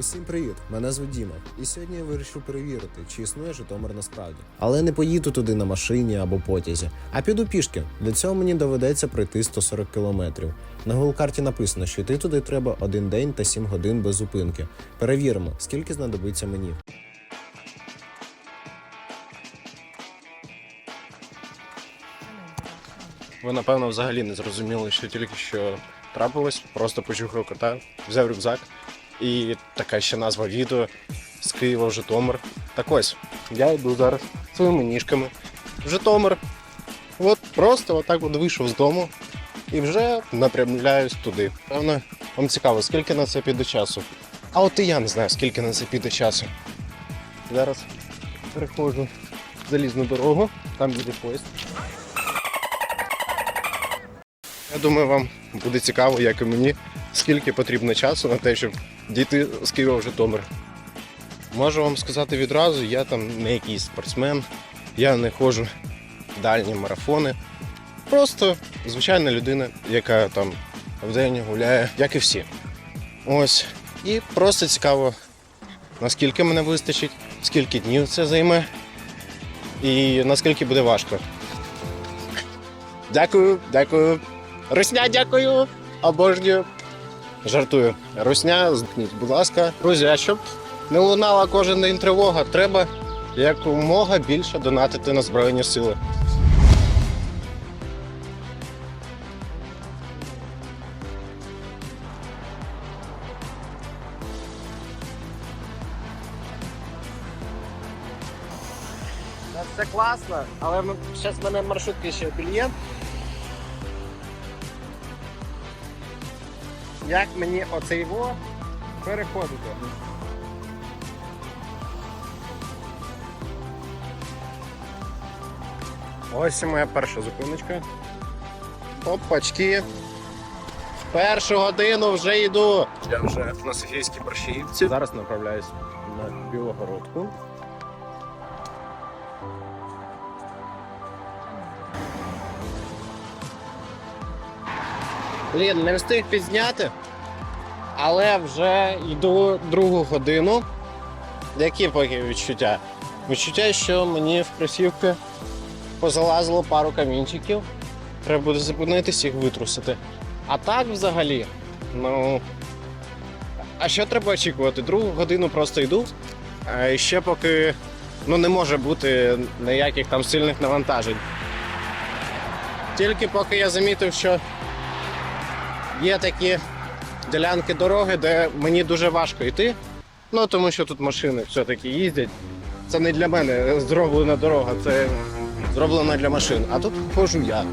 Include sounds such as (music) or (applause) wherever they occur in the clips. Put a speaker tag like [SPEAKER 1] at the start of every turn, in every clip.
[SPEAKER 1] Усім привіт! Мене звуть Діма. І сьогодні я вирішив перевірити, чи існує Житомир насправді. Але не поїду туди на машині або потязі, а піду пішки. Для цього мені доведеться пройти 140 кілометрів. На Google карті написано, що йти туди треба один день та 7 годин без зупинки. Перевіримо, скільки знадобиться мені.
[SPEAKER 2] Ви, напевно, взагалі не зрозуміли, що тільки що трапилось. Просто почухав кота, взяв рюкзак. І така ще назва відео з Києва в Житомир. Так ось, я йду зараз своїми ніжками в Житомир. От просто отак от вийшов з дому і вже напрямляюсь туди. Певно, вам цікаво, скільки на це піде часу. А от і я не знаю, скільки на це піде часу. Зараз переходжу в залізну дорогу, там їде поїзд. Я думаю, вам буде цікаво, як і мені, скільки потрібно часу на те, щоб дійти з Києва в Житомир. Можу вам сказати відразу, я там не якийсь спортсмен, я не ходжу в дальні марафони. Просто звичайна людина, яка там вдень гуляє, як і всі. Ось. І просто цікаво, наскільки мене вистачить, скільки днів це займе і наскільки буде важко. Дякую, дякую. Русня, дякую. Обожнюю. Жартую. Русня, зникніть, будь ласка. Друзі, а щоб не лунала кожен день тривога, треба якомога більше донатити на Збройні сили. Це класно, але зараз в мене маршрутки ще клієнт. Як мені оцей во переходити? Ось моя перша зупиночка. Опачки. В першу годину вже йду. Я вже на Софійській Борщагівці. Зараз направляюсь на Білогородку. Блін, не встиг підзняти, але вже йду другу годину. Які поки відчуття? Відчуття, що мені в кросівки позалазило пару камінчиків. Треба буде зупинитись їх витрусити. А так взагалі, ну. А що треба очікувати? Другу годину просто йду. І ще поки ну, не може бути ніяких там сильних навантажень. Тільки поки я замітив, що є такі ділянки дороги, де мені дуже важко йти. Ну тому що тут машини все-таки їздять. Це не для мене зроблена дорога, це зроблена для машин. А тут ходжу я.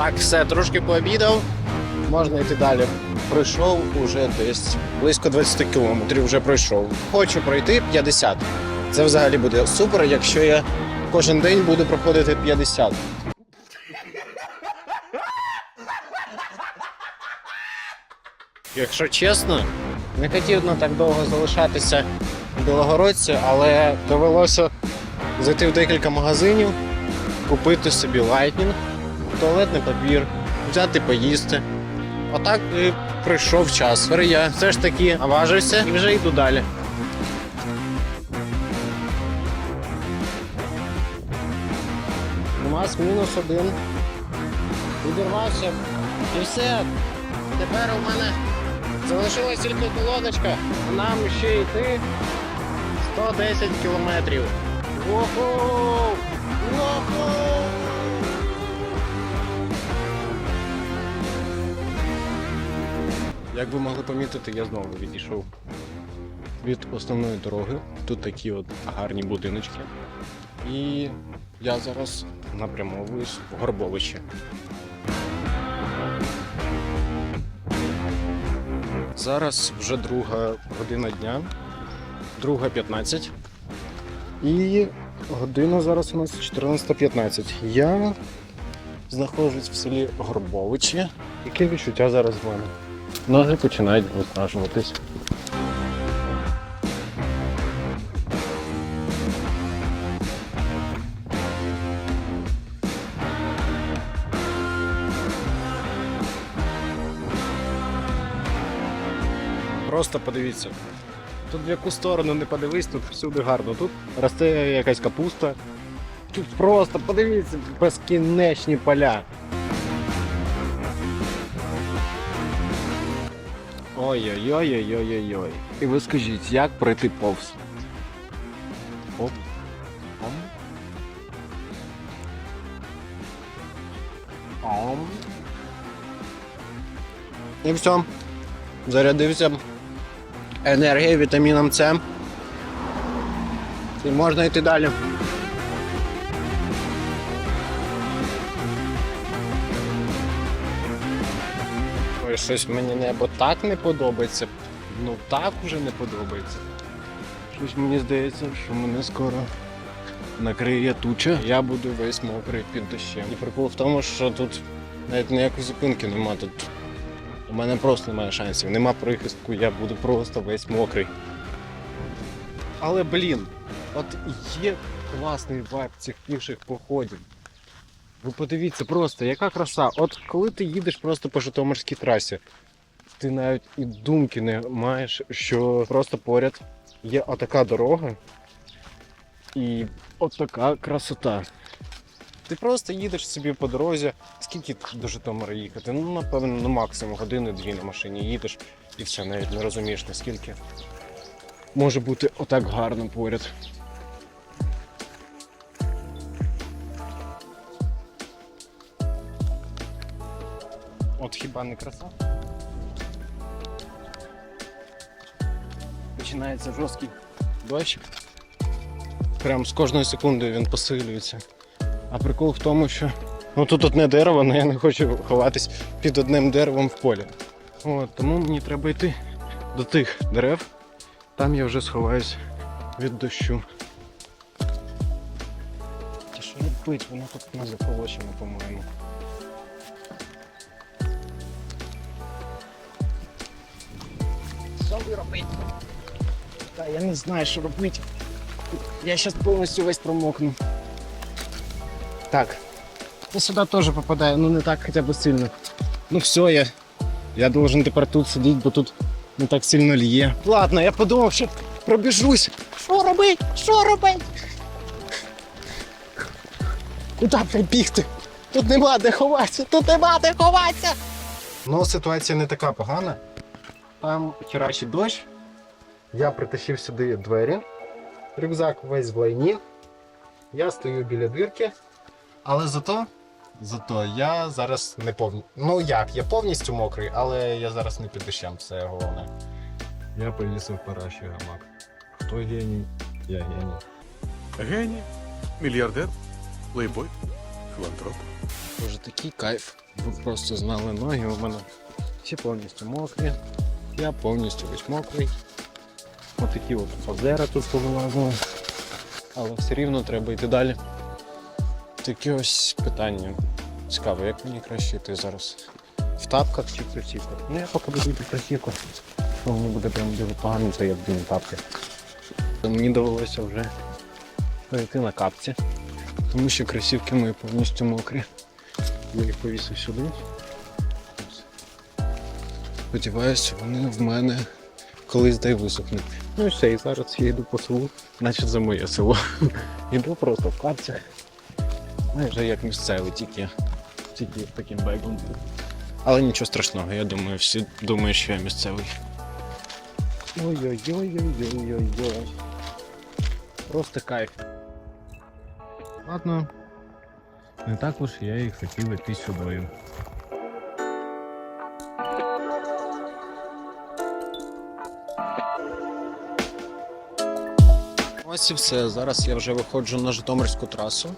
[SPEAKER 2] Так, все, трошки пообідав. Можна йти далі. Пройшов уже десь близько 20 кілометрів вже пройшов. Хочу пройти 50. Це взагалі буде супер, якщо я кожен день буду проходити 50. Якщо чесно, не хотів на так довго залишатися в Білогородці, але довелося зайти в декілька магазинів, купити собі лайтнінг туалетний папір, взяти поїсти. Отак і прийшов час. Тепер я все ж таки наважився і вже йду далі. У нас мінус один. Відірвався. І все. Тепер у мене залишилась тільки колодочка. Нам ще йти 110 кілометрів. Оху! Оху! Як ви могли помітити, я знову відійшов від основної дороги. Тут такі от гарні будиночки. І я зараз напрямовуюсь в Горбовище. Зараз вже друга година дня, друга 15. І година зараз у нас 14.15. Я знаходжусь в селі Горбовичі. Яке відчуття зараз в мене? Ноги починають виснажуватись. Просто подивіться. Тут в яку сторону не подивись, тут всюди гарно. Тут росте якась капуста. Тут просто подивіться безкінечні поля. Ой-ой-ой-ой-ой-ой. І ви скажіть, як пройти повз? Оп. Ом. Ом. І все. Зарядився енергією, вітаміном С. І можна йти далі. Щось мені небо так не подобається. Ну так уже не подобається. Щось мені здається, що мене скоро накриє туча. Я буду весь мокрий під дощем. І прикол в тому, що тут навіть ніякої зупинки нема. Тут у мене просто немає шансів. Нема прихистку, я буду просто весь мокрий. Але блін, от є класний вайб цих піших походів. Ви подивіться просто, яка краса. От коли ти їдеш просто по Житомирській трасі, ти навіть і думки не маєш, що просто поряд є отака дорога і отака красота. Ти просто їдеш собі по дорозі, скільки до Житомира їхати? Ну, напевно, ну, максимум години-дві на машині їдеш і все, навіть не розумієш, наскільки може бути отак гарно поряд. От хіба не краса? Починається жорсткий дощ. Прям з кожною секундою він посилюється. А прикол в тому, що ну тут одне дерево, але я не хочу ховатись під одним деревом в полі. От, тому мені треба йти до тих дерев. Там я вже сховаюсь від дощу. Та що робить? Воно тут не заколочено, по-моєму. Що ви робите? Та я не знаю, що робити. Я зараз повністю весь промокну. Так. Я сюди теж попадаю, ну не так хоча б сильно. Ну все, я. Я должен тепер тут сидіти, бо тут не так сильно лє. Ладно, я подумав, що пробіжусь. Що робить? Що робить? Куди прибігти? Тут нема де ховатися, тут нема де ховатися. Ну, ситуація не така погана. Там херачить дощ. Я притащив сюди двері. Рюкзак весь в лайні. Я стою біля двірки. Але зато. Зато я зараз не повністю. Ну як, я повністю мокрий, але я зараз не під дощем, це головне. Я повісив параші гамак. Хто геній? Я геній.
[SPEAKER 3] Геній, мільярдер, плейбой, філантроп.
[SPEAKER 2] Боже, такий кайф. Ви просто знали ноги, у мене всі повністю мокрі. Я повністю весь мокрий. Ось такі от озера тут повилазили. Але все рівно треба йти далі. Таке ось питання. Цікаво, як мені краще йти зараз? В тапках чи в кросівках? Ну я поки буду йти в кросівках. Що мені буде прям дуже погано, то я буду тапки. Мені довелося вже перейти на капці, тому що кросівки мої повністю мокрі. Я їх повісив сюди. Сподіваюся, вони в мене колись дай висохнуть. Ну і все, і зараз я йду по селу, наче за моє село. (laughs) Йду просто в капцях. Майже як місцевий, тільки, тільки таким бейгом. Але нічого страшного, я думаю, всі думають, що я місцевий. Ой-ой-ой-ой-ой-ой-ой. Просто кайф. Ладно. Не так уж я і хотів іти сюдою. Ось і все. Зараз я вже виходжу на Житомирську трасу.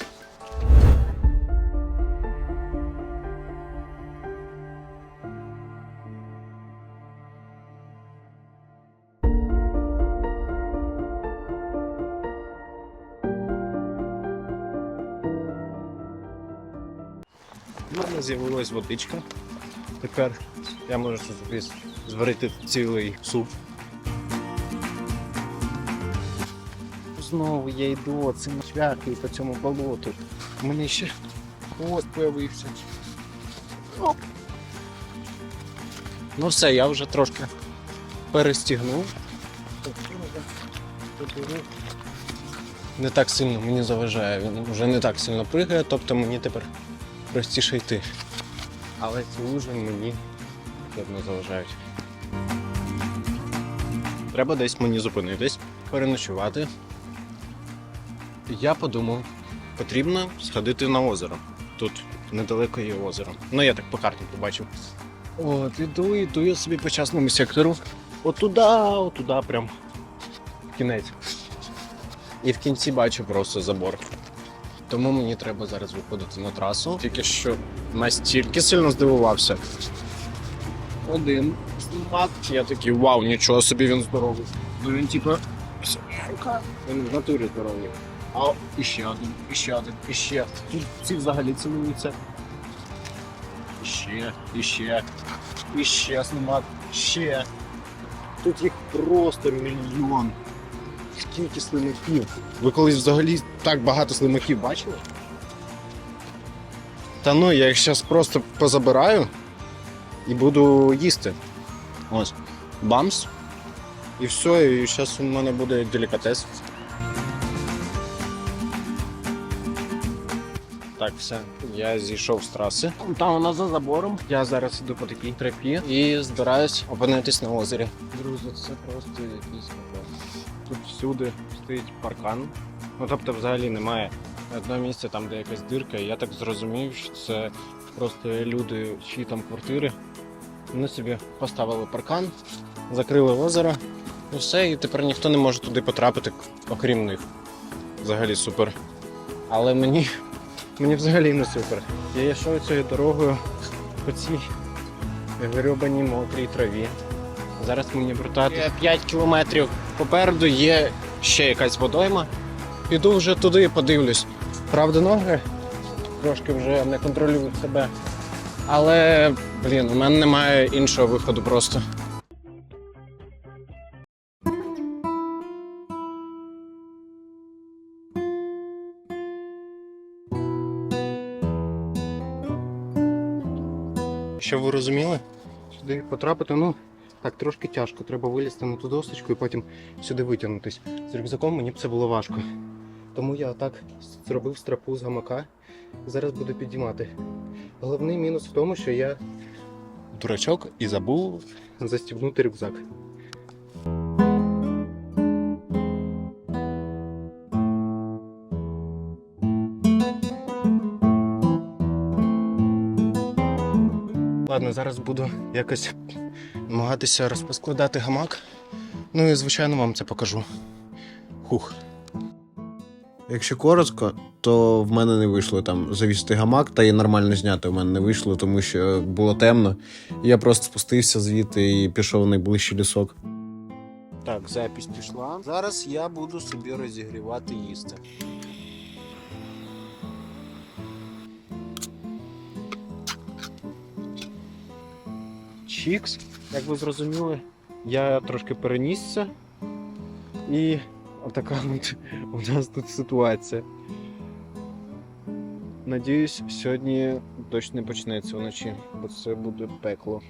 [SPEAKER 2] У мене з'явилась водичка. Тепер я можу собі зварити цілий суп. Знову я йду цим шляхом по цьому болоту. У мене ще хвост появився. Оп. Ну все, я вже трошки перестігнув. Не так сильно мені заважає, він вже не так сильно пригає, тобто мені тепер простіше йти. Але ці лужи мені явно заважають. Треба десь мені зупинитись, переночувати. Я подумав, потрібно сходити на озеро. Тут недалеко є озеро. Ну, я так по карті побачив. От, іду, іду я собі по частному сектору. Отуда, отуда, прям кінець. І в кінці бачу просто забор. Тому мені треба зараз виходити на трасу. Тільки що настільки сильно здивувався. Один слимак. Я такий, вау, нічого собі він здоровий. Ну він типа. Він в натурі здоровий. А іще один, іще один, іще. Тут ці взагалі цілуються. Іще, іще, іще слимак, ще. Тут їх просто мільйон. Скільки слимаків? Ви колись взагалі так багато слимаків бачили? Та ну, я їх зараз просто позабираю і буду їсти. Ось. Бамс. І все, і зараз у мене буде делікатес. Так, все, я зійшов з траси. Там вона за забором. Я зараз іду по такій тропі і збираюсь опинитись на озері. Друзі, це просто якийсь капець. Тут всюди стоїть паркан. Ну тобто взагалі немає одного місця там, де якась дирка. І я так зрозумів, що це просто люди, чиї там квартири. Вони собі поставили паркан, закрили озеро, і все, і тепер ніхто не може туди потрапити, окрім них. Взагалі супер. Але мені, мені взагалі не супер. Я йшов цією дорогою по цій грьобаній мокрій траві. Зараз мені вертати 5 кілометрів. Попереду є ще якась водойма. Піду вже туди і подивлюсь. Правда, ноги трошки вже не контролюють себе. Але, блін, у мене немає іншого виходу просто. Щоб ви розуміли, сюди потрапити, ну, так, трошки тяжко. Треба вилізти на ту досочку і потім сюди витягнутись. З рюкзаком мені б це було важко. Тому я так зробив страпу з гамака. Зараз буду підіймати. Головний мінус в тому, що я дурачок і забув застібнути рюкзак. Ладно, зараз буду якось намагатися розпоскладати гамак. Ну і звичайно вам це покажу. Хух.
[SPEAKER 1] Якщо коротко, то в мене не вийшло там завісити гамак та і нормально зняти. У мене не вийшло, тому що було темно. Я просто спустився звідти і пішов в найближчий лісок.
[SPEAKER 2] Так, запись пішла. Зараз я буду собі розігрівати їсти. Чікс, як ви зрозуміли, я трошки перенісся. І отака (laughs) от у нас тут ситуація. Надіюсь, сьогодні дощ не почнеться вночі, бо це буде пекло.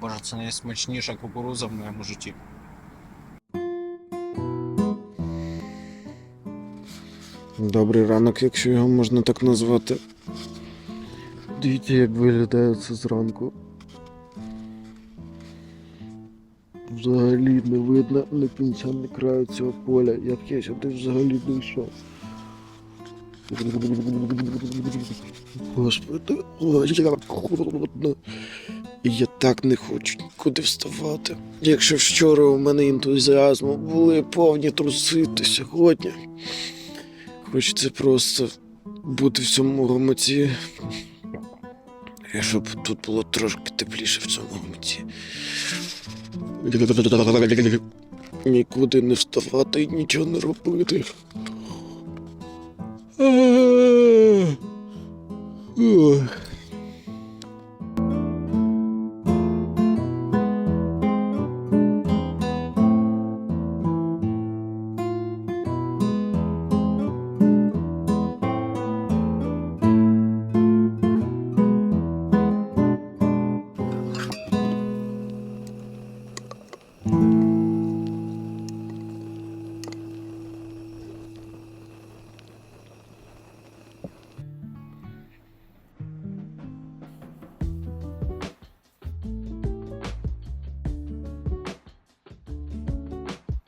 [SPEAKER 2] Боже, це найсмачніша кукуруза в моєму житті.
[SPEAKER 4] Добрий ранок, якщо його можна так назвати. Дивіться, як виглядає це зранку. Взагалі не видно ні кінця, ні краю цього поля, як я сюди взагалі дійшов. Господи, як холодно. Я так не хочу нікуди вставати. Якщо вчора у мене ентузіазму були повні труси, то сьогодні хочеться просто бути в цьому громаді. І щоб тут було трошки тепліше в цьому громаді. Нікуди не вставати і нічого не робити. Ох.
[SPEAKER 5] І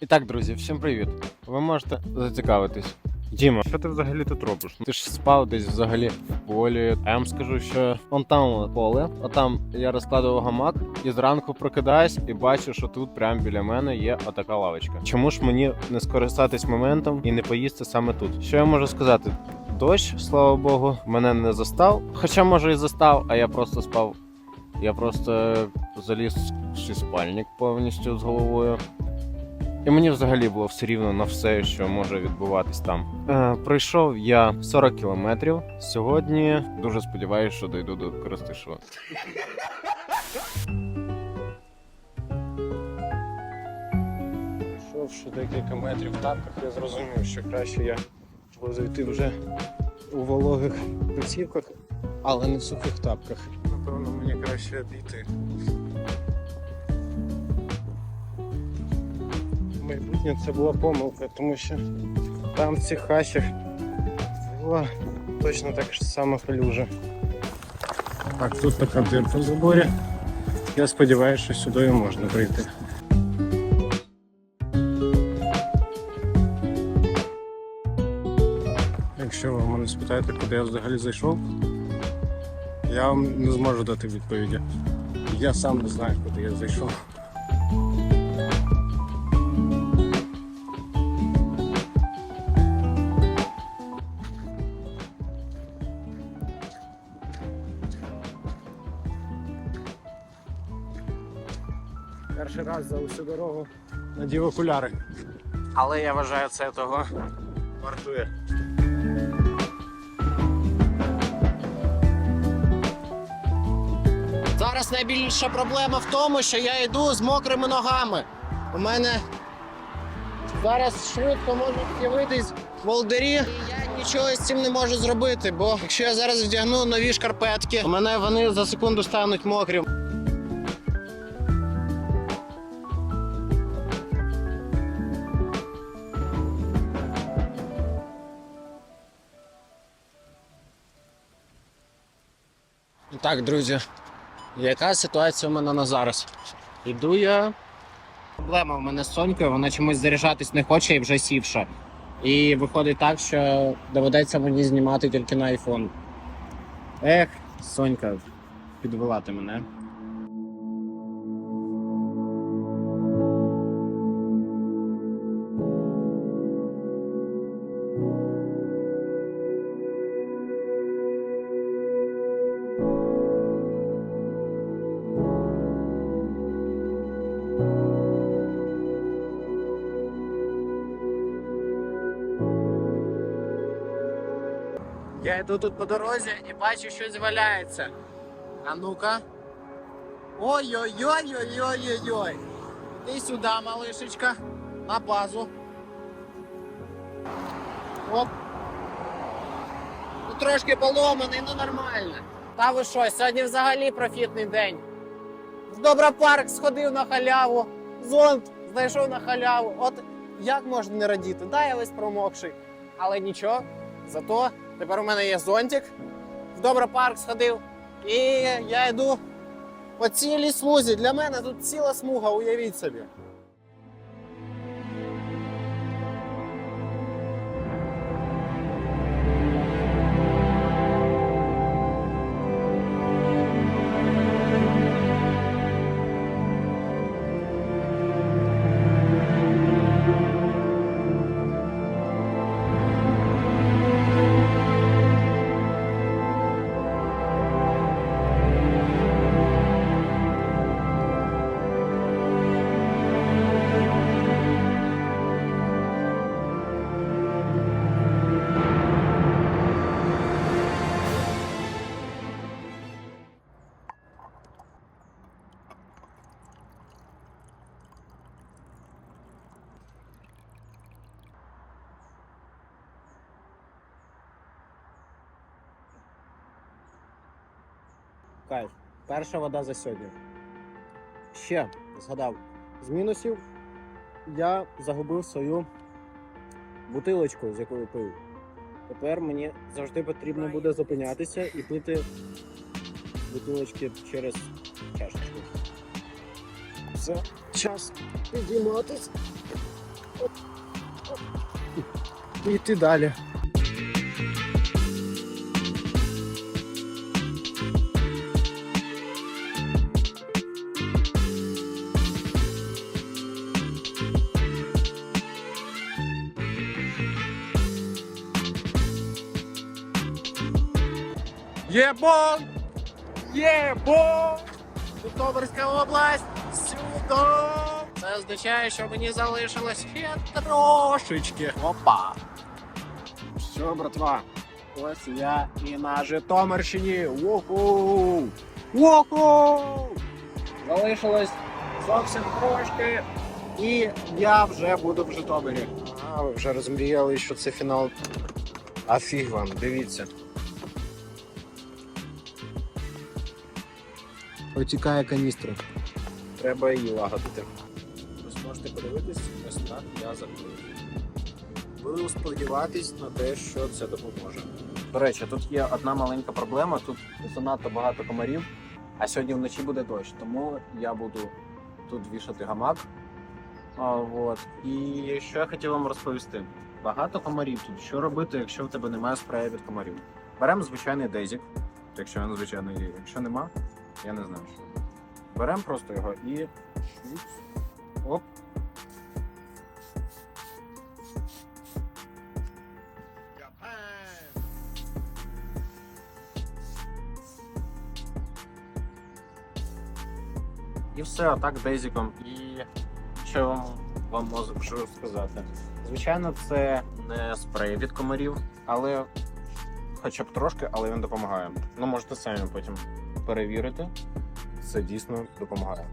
[SPEAKER 5] так, друзі, всім привіт. Ви можете зацікавитись. Діма, що ти взагалі тут робиш? Ти ж спав десь взагалі в полі. А я вам скажу, що он там поле, а там я розкладував гамак і зранку прокидаюсь і бачу, що тут прямо біля мене є отака лавочка. Чому ж мені не скористатись моментом і не поїсти саме тут? Що я можу сказати? Дощ, слава Богу, мене не застав. Хоча може і застав, а я просто спав. Я просто заліз в свій спальник повністю з головою. І мені взагалі було все рівно на все, що може відбуватись там. Е, пройшов я 40 кілометрів. Сьогодні дуже сподіваюся, що дойду до Коростишева.
[SPEAKER 6] Пройшовши декілька метрів в тапках, я зрозумів, що краще я буду зайти вже у вологих кросівках, але не в сухих тапках. Напевно, мені краще обійти. Майбутнє це була помилка, тому що там в цих хащах була точно так ж сама калюжа. Так, тут така дирка в заборі. Я сподіваюся, що сюди можна прийти. Якщо ви мене спитаєте, куди я взагалі зайшов, я вам не зможу дати відповіді. Я сам не знаю, куди я зайшов. Раз за усю дорогу надів окуляри. Але я вважаю, це того вартує.
[SPEAKER 2] Зараз найбільша проблема в тому, що я йду з мокрими ногами. У мене зараз швидко можуть з'явитись волдирі, і я нічого з цим не можу зробити, бо якщо я зараз вдягну нові шкарпетки, у мене вони за секунду стануть мокрі. Так, друзі, яка ситуація у мене на зараз? Іду я. Проблема в мене з Сонькою, вона чомусь заряджатись не хоче і вже сівша. І виходить так, що доведеться мені знімати тільки на iPhone. Ех, Сонька, підвела ти мене. Йду тут по дорозі і бачу, щось валяється. А ну-ка. Ой-ой-ой-ой-ой-ой-ой. Іди сюди, малишечка. На базу. Оп. Ну трошки поломаний, ну нормально. Та ви що, сьогодні взагалі профітний день. В Добропарк сходив на халяву, зонт знайшов на халяву. От як можна не радіти? Да, я весь промокший. Але нічого, зато Тепер у мене є зонтик. В Добропарк сходив. І я йду по цілій смузі. Для мене тут ціла смуга, уявіть собі.
[SPEAKER 1] Перша вода за сьогодні. Ще згадав. З мінусів я загубив свою бутилочку, з якою пив. Тепер мені завжди потрібно буде зупинятися і пити бутилочки через чашечку. Все, час підійматись. І йти далі.
[SPEAKER 2] Єбон! Єбон! Житомирська область! Сюди! Це означає, що мені залишилось ще трошечки. Опа! Все, братва. Ось я і на Житомирщині. Уху! Уху! Залишилось зовсім трошки. І я вже буду в Житомирі. А, ви вже розмріяли, що це фінал. А фіг вам, дивіться.
[SPEAKER 1] Протікає каністра.
[SPEAKER 2] Треба її лагодити. Ось можете подивитись, ось так я закрив. Буду сподіватись на те, що це допоможе. До речі, тут є одна маленька проблема. Тут занадто багато комарів, а сьогодні вночі буде дощ, тому я буду тут вішати гамак. А, вот. І що я хотів вам розповісти? Багато комарів тут. Що робити, якщо в тебе немає спрею від комарів? Беремо звичайний дезік, якщо він звичайний є. Якщо нема, я не знаю що. Беремо просто його і. Оп. І все, отак дезіком. І що вам, вам сказати? Звичайно, це не спрей від комарів, але хоча б трошки, але він допомагає. Ну, можете самі потім перевірити. Це дійсно допомагає.